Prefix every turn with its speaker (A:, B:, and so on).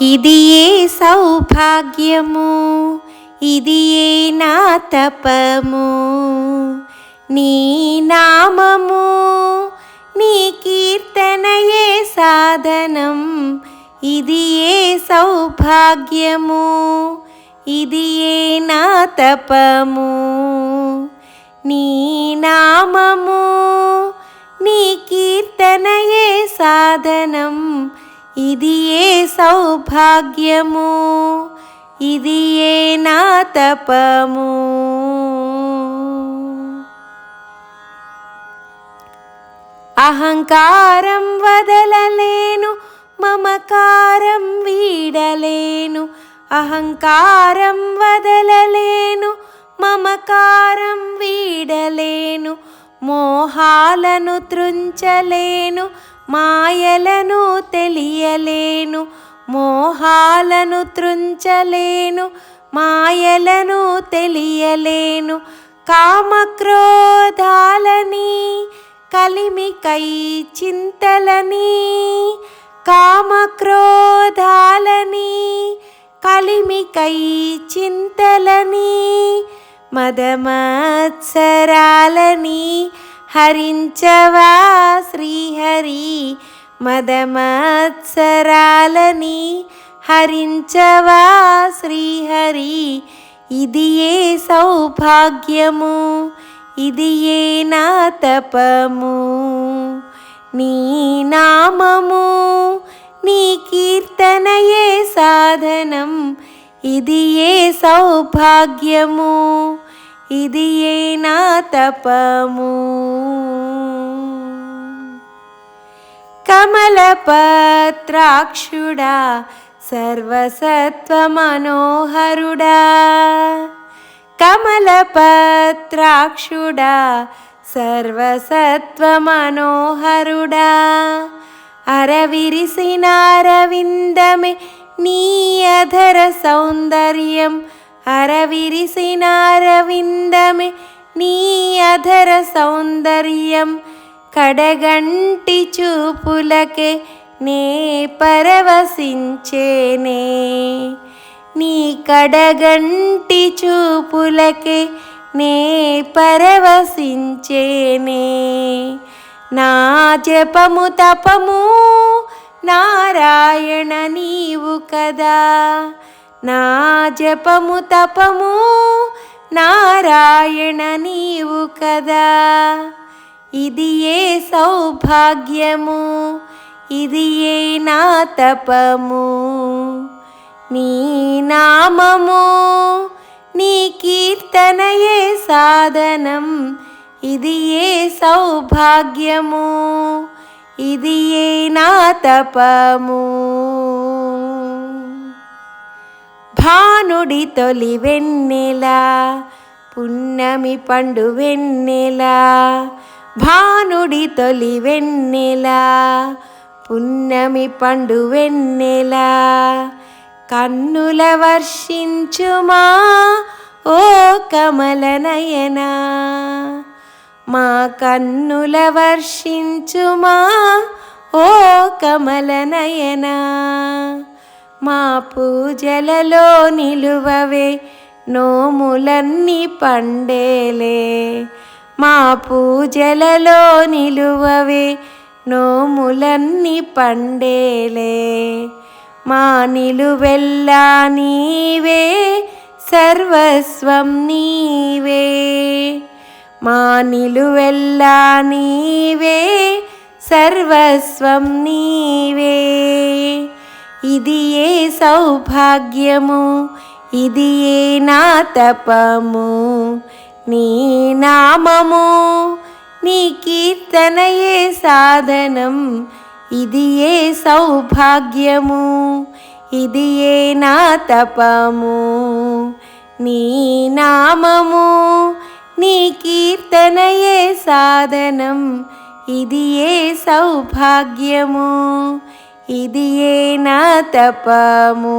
A: ఇది ఏ సౌభాగ్యము? ఇది ఏ నా తపము? నీ నామము నీ కీర్తనయే సాధనం. ఇది ఏ సౌభాగ్యము? ఇది ఏ నా తపము? నీ నామము నీ కీర్తనయే సాధనం. ఇది ఏ సౌభాగ్యము? ఇది ఏ నా తపము? అహంకారం వదలలేను మమకారం వీడలేను. అహంకారం వదలలేను మమకారం వీడలేను. మోహాలను త్రుంచలేను మాయలను తెలియలేను మోహాలను త్రుంచలేను మాయలను తెలియలేను కామక్రోధాలని కలిమికై చింతలని కామక్రోధాలని కలిమికై చింతలని మదమత్సరాలని హరించవా శ్రీహరి మదమత్సరాలని హరించవా శ్రీహరి ఇది ఏ సౌభాగ్యము? ఇది ఏ నా తపము? నీ నామము నీ కీర్తనయే సాధనం ఇది ఏ సౌభాగ్యము? ఇది ఏ నా తపము? కమలపత్రాక్షుడా సర్వసత్వమనోహరుడా. కమలపత్రాక్షుడా సర్వసత్వమనోహరుడా. అరవిరిసిన అరవిందమే నీ అధర సౌందర్యం అరవిరిసినారవిందమే నీ అధర సౌందర్యం. కడగంటి చూపులకే నే పరవశించేనే. నీ కడగంటి చూపులకే నే పరవశించేనే. నా జపము తపము నారాయణ నీవు కదా. నా జపము తపము నారాయణ నీవు కదా. ఇది ఏ సౌభాగ్యము? ఇది ఏ నా తపము? నీ నామము నీ కీర్తనయే సాధనం. ఇది ఏ సౌభాగ్యము? ఇది ఏ నా తపము? భానుడి తొలి వెన్నెలా పున్నమి పండు వెన్నెలా భానుడి తొలి వెన్నెలా పున్నమి పండు వెన్నెలా. కన్నుల వర్షించుమా ఓ కమలనయనా మా కన్నుల వర్షించుమా ఓ కమలనయనా మా పూజలలో నిలువవే నోములన్నీ పండేలే. మా పూజలలో నిలువవే నోములన్నీ పండేలే. మా నిలువెల్లా నీవే సర్వస్వం నీవే. మా నిలువెల్లా నీవే సర్వస్వం నీవే. ఇది ఏ సౌభాగ్యము? ఇది ఏ నా తపము? నీ నామము నీ కీర్తనయే సాధనం? ఇది ఏ సౌభాగ్యము? ఇది ఏ నా తపము? నీ నామము నీ కీర్తనయే సాధనం? ఇది ఏ సౌభాగ్యము? ఇది ఏ నా తపము.